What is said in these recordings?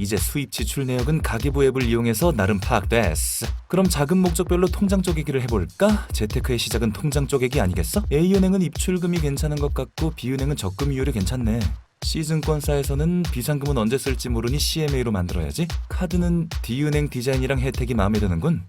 이제 수입 지출 내역은 가계부 앱을 이용해서 나름 파악됐어. 그럼 작은 목적별로 통장 쪼개기를 해볼까? 재테크의 시작은 통장 쪼개기 아니겠어? A은행은 입출금이 괜찮은 것 같고 B은행은 적금 이율이 괜찮네. 시즌권사에서는 비상금은 언제 쓸지 모르니 CMA로 만들어야지. 카드는 D은행 디자인이랑 혜택이 마음에 드는군.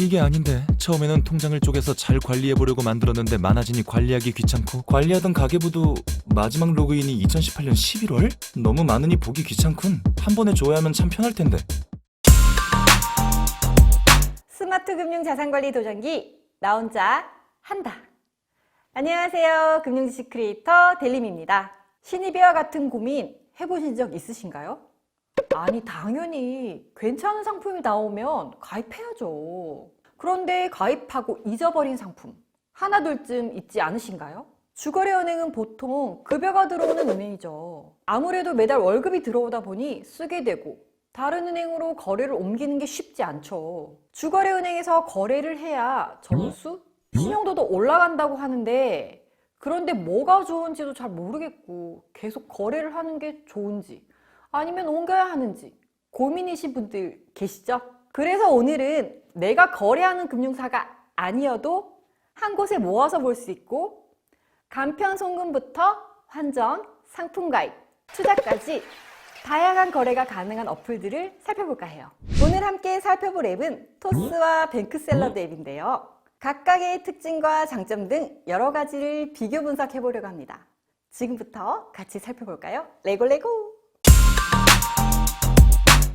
이게 아닌데 처음에는 통장을 쪼개서 잘 관리해 보려고 만들었는데 많아지니 관리하기 귀찮고 관리하던 가계부도 마지막 로그인이 2018년 11월? 너무 많으니 보기 귀찮군 한 번에 줘야 하면 참 편할 텐데 스마트 금융 자산관리 도전기 나 혼자 한다. 안녕하세요. 금융지식 크리에이터 델림입니다. 신입이와 같은 고민 해보신 적 있으신가요? 아니 당연히 괜찮은 상품이 나오면 가입해야죠. 그런데 가입하고 잊어버린 상품 하나 둘쯤 있지 않으신가요? 주거래 은행은 보통 급여가 들어오는 은행이죠. 아무래도 매달 월급이 들어오다 보니 쓰게 되고 다른 은행으로 거래를 옮기는 게 쉽지 않죠. 주거래 은행에서 거래를 해야 점수, 신용도도 올라간다고 하는데 그런데 뭐가 좋은지도 잘 모르겠고 계속 거래를 하는 게 좋은지 아니면 옮겨야 하는지 고민이신 분들 계시죠? 그래서 오늘은 내가 거래하는 금융사가 아니어도 한 곳에 모아서 볼 수 있고 간편 송금부터 환전, 상품 가입, 투자까지 다양한 거래가 가능한 어플들을 살펴볼까 해요. 오늘 함께 살펴볼 앱은 토스와 뱅크샐러드 앱인데요. 각각의 특징과 장점 등 여러 가지를 비교 분석해 보려고 합니다. 지금부터 같이 살펴볼까요? 레고 레고!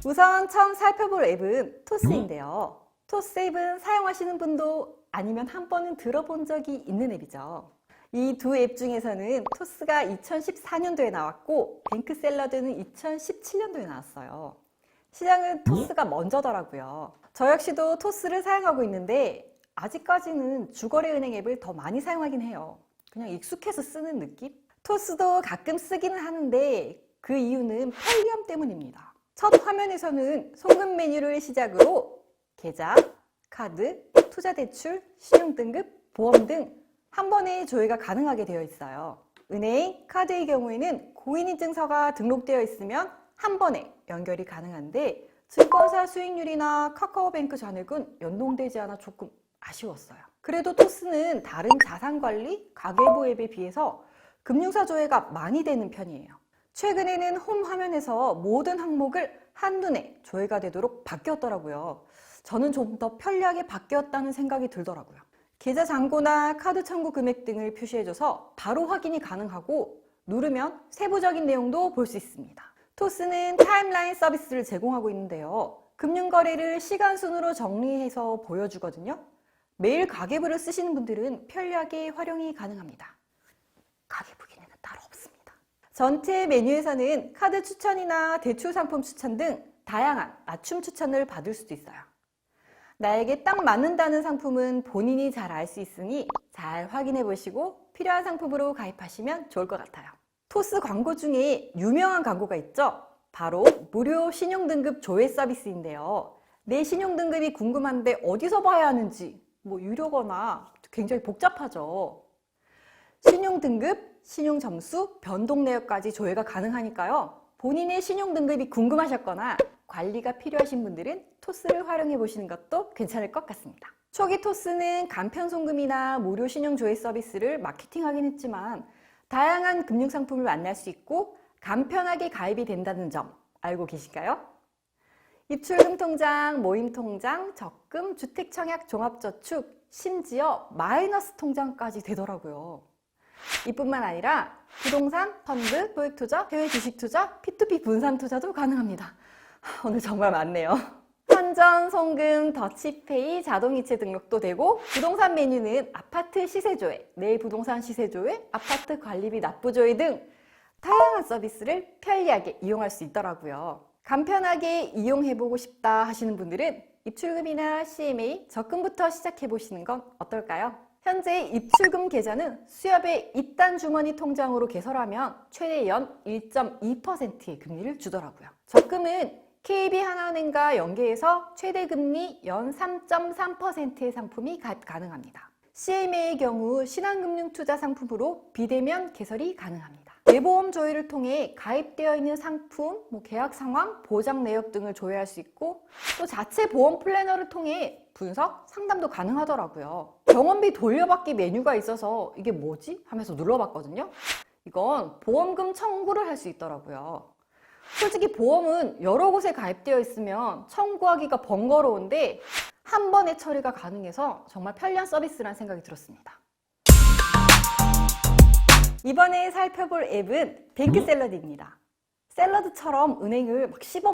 우선 처음 살펴볼 앱은 토스인데요. 토스 앱은 사용하시는 분도 아니면 한 번은 들어본 적이 있는 앱이죠. 이 두 앱 중에서는 토스가 2014년도에 나왔고 뱅크샐러드는 2017년도에 나왔어요. 시장은 토스가 먼저더라고요. 저 역시도 토스를 사용하고 있는데 아직까지는 주거래 은행 앱을 더 많이 사용하긴 해요. 그냥 익숙해서 쓰는 느낌? 토스도 가끔 쓰기는 하는데 그 이유는 편리함 때문입니다. 첫 화면에서는 송금 메뉴를 시작으로 계좌, 카드, 투자 대출, 신용 등급, 보험 등 한 번에 조회가 가능하게 되어 있어요. 은행, 카드의 경우에는 고인인증서가 등록되어 있으면 한 번에 연결이 가능한데 증권사 수익률이나 카카오뱅크 잔액은 연동되지 않아 조금 아쉬웠어요. 그래도 토스는 다른 자산관리, 가계부 앱에 비해서 금융사 조회가 많이 되는 편이에요. 최근에는 홈 화면에서 모든 항목을 한눈에 조회가 되도록 바뀌었더라고요. 저는 좀 더 편리하게 바뀌었다는 생각이 들더라고요. 계좌 잔고나 카드 청구 금액 등을 표시해줘서 바로 확인이 가능하고 누르면 세부적인 내용도 볼 수 있습니다. 토스는 타임라인 서비스를 제공하고 있는데요. 금융거래를 시간 순으로 정리해서 보여주거든요. 매일 가계부를 쓰시는 분들은 편리하게 활용이 가능합니다. 가계부 기능은 따로 없습니다. 전체 메뉴에서는 카드 추천이나 대출 상품 추천 등 다양한 맞춤 추천을 받을 수도 있어요. 나에게 딱 맞는다는 상품은 본인이 잘 알 수 있으니 잘 확인해 보시고 필요한 상품으로 가입하시면 좋을 것 같아요. 토스 광고 중에 유명한 광고가 있죠? 바로 무료 신용등급 조회 서비스인데요. 내 신용등급이 궁금한데 어디서 봐야 하는지 뭐 유료거나 굉장히 복잡하죠. 신용등급, 신용 점수, 변동 내역까지 조회가 가능하니까요. 본인의 신용 등급이 궁금하셨거나 관리가 필요하신 분들은 토스를 활용해 보시는 것도 괜찮을 것 같습니다. 초기 토스는 간편 송금이나 무료 신용 조회 서비스를 마케팅하긴 했지만 다양한 금융 상품을 만날 수 있고 간편하게 가입이 된다는 점 알고 계신가요? 입출금 통장, 모임 통장, 적금, 주택 청약 종합저축, 심지어 마이너스 통장까지 되더라고요. 이뿐만 아니라 부동산, 펀드, 소액 투자, 해외 주식 투자, P2P 분산 투자도 가능합니다. 오늘 정말 많네요. 환전, 송금, 더치페이, 자동이체 등록도 되고 부동산 메뉴는 아파트 시세조회, 내 부동산 시세조회, 아파트 관리비 납부조회 등 다양한 서비스를 편리하게 이용할 수 있더라고요. 간편하게 이용해보고 싶다 하시는 분들은 입출금이나 CMA, 적금부터 시작해보시는 건 어떨까요? 현재 입출금 계좌는 수협의 이단 주머니 통장으로 개설하면 최대 연 1.2%의 금리를 주더라고요. 적금은 KB 하나은행과 연계해서 최대 금리 연 3.3%의 상품이 가, 가능합니다. CMA의 경우 신한금융투자 상품으로 비대면 개설이 가능합니다. 내보험 조회를 통해 가입되어 있는 상품, 뭐 계약 상황, 보장 내역 등을 조회할 수 있고 또 자체 보험 플래너를 통해 분석, 상담도 가능하더라고요. 병원비 돌려받기 메뉴가 있어서 이게 뭐지? 하면서 눌러봤거든요. 이건 보험금 청구를 할 수 있더라고요. 솔직히 보험은 여러 곳에 가입되어 있으면 청구하기가 번거로운데 한 번에 처리가 가능해서 정말 편리한 서비스라는 생각이 들었습니다. 이번에 살펴볼 앱은 뱅크 샐러드입니다. 샐러드처럼 은행을 막 씹어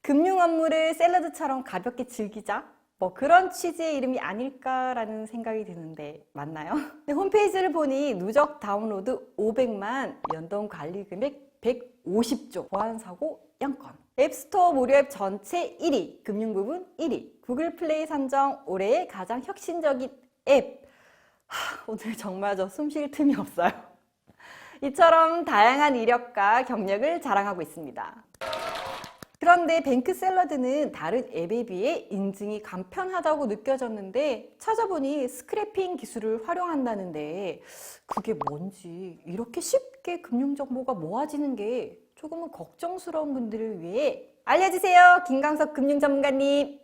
금융 업무를 샐러드처럼 가볍게 즐기자 뭐 그런 취지의 이름이 아닐까라는 생각이 드는데 맞나요? 홈페이지를 보니 누적 다운로드 500만, 연동 관리 금액 150조, 보안 사고 0건. 앱스토어 무료 앱 전체 1위, 금융 부분 1위, 구글 플레이 산정 올해의 가장 혁신적인 앱. 하, 오늘 정말 저 숨 쉴 틈이 없어요. 이처럼 다양한 이력과 경력을 자랑하고 있습니다. 그런데 뱅크 샐러드는 다른 앱에 비해 인증이 간편하다고 느껴졌는데 찾아보니 스크래핑 기술을 활용한다는데 그게 뭔지 이렇게 쉽게 금융정보가 모아지는 게 조금은 걱정스러운 분들을 위해 알려주세요. 김강석 금융전문가님.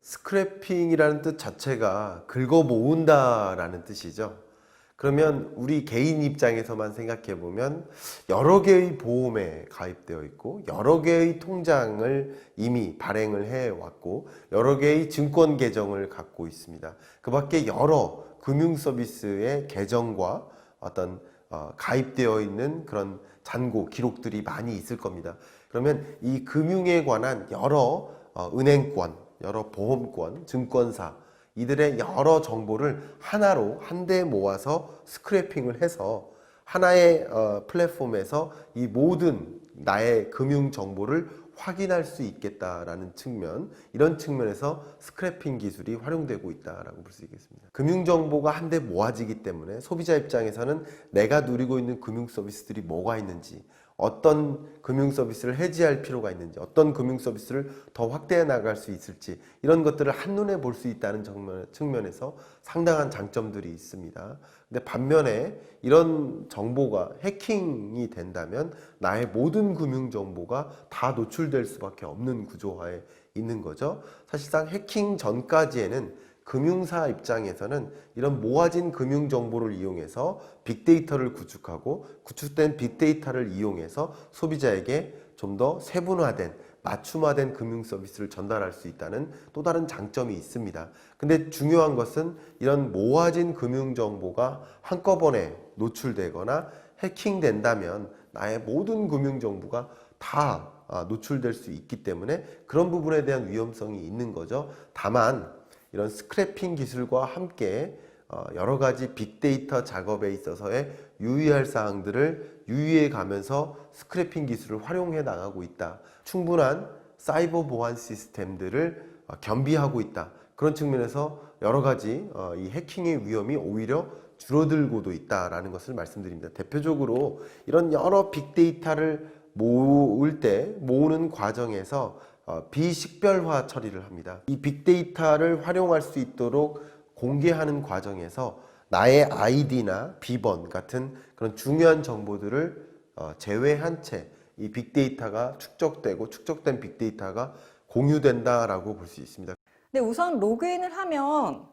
스크래핑이라는 뜻 자체가 긁어 모은다라는 뜻이죠. 그러면 우리 개인 입장에서만 생각해 보면 여러 개의 보험에 가입되어 있고 여러 개의 통장을 이미 발행을 해 왔고 여러 개의 증권 계정을 갖고 있습니다. 그 밖에 여러 금융 서비스의 계정과 어떤 어, 가입되어 있는 그런 잔고 기록들이 많이 있을 겁니다. 그러면 이 금융에 관한 여러 어, 은행권, 여러 보험권, 증권사 이들의 여러 정보를 하나로 한데 모아서 스크래핑을 해서 하나의 어, 플랫폼에서 이 모든 나의 금융 정보를 확인할 수 있겠다라는 측면, 이런 측면에서 스크래핑 기술이 활용되고 있다라고 볼 수 있겠습니다. 금융 정보가 한데 모아지기 때문에 소비자 입장에서는 내가 누리고 있는 금융 서비스들이 뭐가 있는지, 어떤 금융 서비스를 해지할 필요가 있는지, 어떤 금융 서비스를 더 확대해 나갈 수 있을지, 이런 것들을 한눈에 볼 수 있다는 측면에서 상당한 장점들이 있습니다. 근데 반면에 이런 정보가 해킹이 된다면 나의 모든 금융 정보가 다 노출될 수밖에 없는 구조화에 있는 거죠. 사실상 해킹 전까지에는 금융사 입장에서는 이런 모아진 금융 정보를 이용해서 빅데이터를 구축하고 구축된 빅데이터를 이용해서 소비자에게 좀 더 세분화된 맞춤화된 금융 서비스를 전달할 수 있다는 또 다른 장점이 있습니다. 근데 중요한 것은 이런 모아진 금융 정보가 한꺼번에 노출되거나 해킹된다면 나의 모든 금융 정보가 다 아, 노출될 수 있기 때문에 그런 부분에 대한 위험성이 있는 거죠. 다만 이런 스크래핑 기술과 함께 어, 여러 가지 빅데이터 작업에 있어서의 유의할 사항들을 유의해 가면서 스크래핑 기술을 활용해 나가고 있다. 충분한 사이버 보안 시스템들을 어, 겸비하고 있다. 그런 측면에서 여러 가지 어, 이 해킹의 위험이 오히려 줄어들고도 있다라는 것을 말씀드립니다. 대표적으로 이런 여러 빅데이터를 모을 때 모으는 과정에서 어, 비식별화 처리를 합니다. 이 빅데이터를 활용할 수 있도록 공개하는 과정에서 나의 아이디나 비번 같은 그런 중요한 정보들을 어, 제외한 채 이 빅데이터가 축적되고 축적된 빅데이터가 공유된다라고 볼 수 있습니다. 근데 우선 로그인을 하면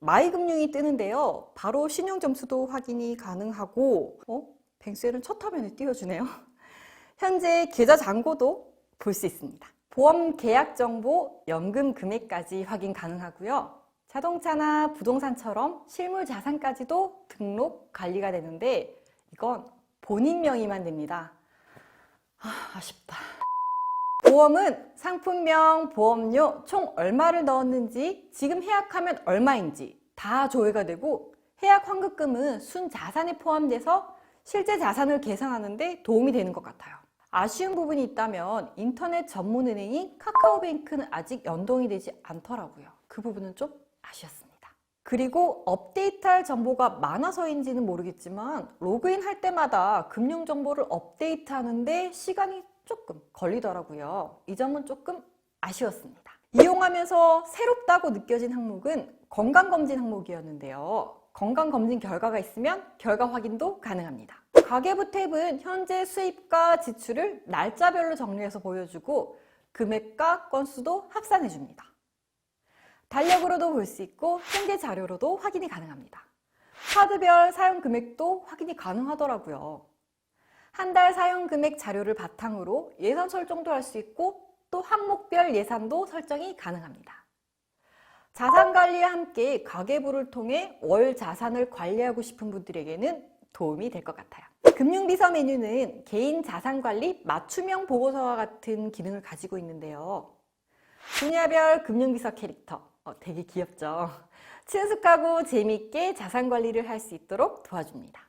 마이금융이 뜨는데요. 바로 신용 점수도 확인이 가능하고, 어? 뱅셀은 첫 화면에 띄워주네요. 현재 계좌 잔고도 볼 수 있습니다. 보험 계약 정보, 연금 금액까지 확인 가능하고요. 자동차나 부동산처럼 실물 자산까지도 등록 관리가 되는데 이건 본인 명의만 됩니다. 아, 아쉽다. 보험은 상품명, 보험료 총 얼마를 넣었는지, 지금 해약하면 얼마인지 다 조회가 되고 해약 환급금은 순 자산에 포함돼서 실제 자산을 계산하는데 도움이 되는 것 같아요. 아쉬운 부분이 있다면 인터넷 전문 은행인 카카오뱅크는 아직 연동이 되지 않더라고요. 그 부분은 좀 아쉬웠습니다. 그리고 업데이트할 정보가 많아서인지는 모르겠지만 로그인 할 때마다 금융 정보를 업데이트 하는데 시간이 조금 걸리더라고요. 이 점은 조금 아쉬웠습니다. 이용하면서 새롭다고 느껴진 항목은 건강검진 항목이었는데요. 건강검진 결과가 있으면 결과 확인도 가능합니다. 가계부 탭은 현재 수입과 지출을 날짜별로 정리해서 보여주고 금액과 건수도 합산해 줍니다. 달력으로도 볼 수 있고 통계 자료로도 확인이 가능합니다. 카드별 사용 금액도 확인이 가능하더라고요. 한 달 사용 금액 자료를 바탕으로 예산 설정도 할 수 있고 또 항목별 예산도 설정이 가능합니다. 자산 관리와 함께 가계부를 통해 월 자산을 관리하고 싶은 분들에게는 도움이 될 것 같아요. 금융비서 메뉴는 개인 자산 관리 맞춤형 보고서와 같은 기능을 가지고 있는데요. 분야별 금융비서 캐릭터, 어, 되게 귀엽죠? 친숙하고 재미있게 자산 관리를 할 수 있도록 도와줍니다.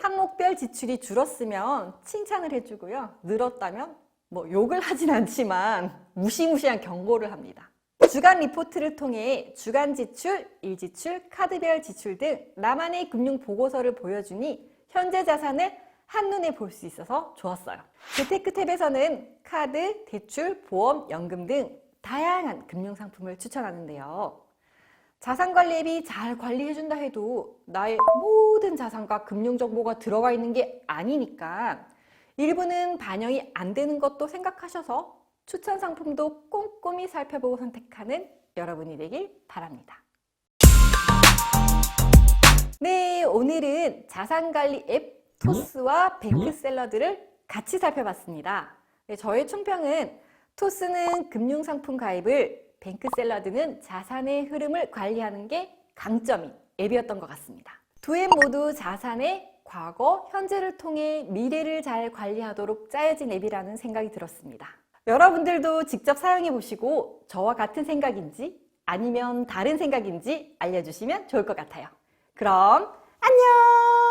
항목별 지출이 줄었으면 칭찬을 해주고요. 늘었다면 뭐 욕을 하진 않지만 무시무시한 경고를 합니다. 주간 리포트를 통해 주간 지출, 일지출, 카드별 지출 등 나만의 금융 보고서를 보여주니 현재 자산을 한눈에 볼 수 있어서 좋았어요. 재테크 탭에서는 카드, 대출, 보험, 연금 등 다양한 금융 상품을 추천하는데요. 자산 관리 앱이 잘 관리해준다 해도 나의 모든 자산과 금융 정보가 들어가 있는 게 아니니까 일부는 반영이 안 되는 것도 생각하셔서 추천 상품도 꼼꼼히 살펴보고 선택하는 여러분이 되길 바랍니다. 네, 오늘은 자산관리 앱 토스와 뱅크 샐러드를 같이 살펴봤습니다. 네, 저의 총평은 토스는 금융상품 가입을, 뱅크 샐러드는 자산의 흐름을 관리하는 게 강점인 앱이었던 것 같습니다. 두 앱 모두 자산의 과거, 현재를 통해 미래를 잘 관리하도록 짜여진 앱이라는 생각이 들었습니다. 여러분들도 직접 사용해 보시고 저와 같은 생각인지 아니면 다른 생각인지 알려주시면 좋을 것 같아요. 그럼 안녕!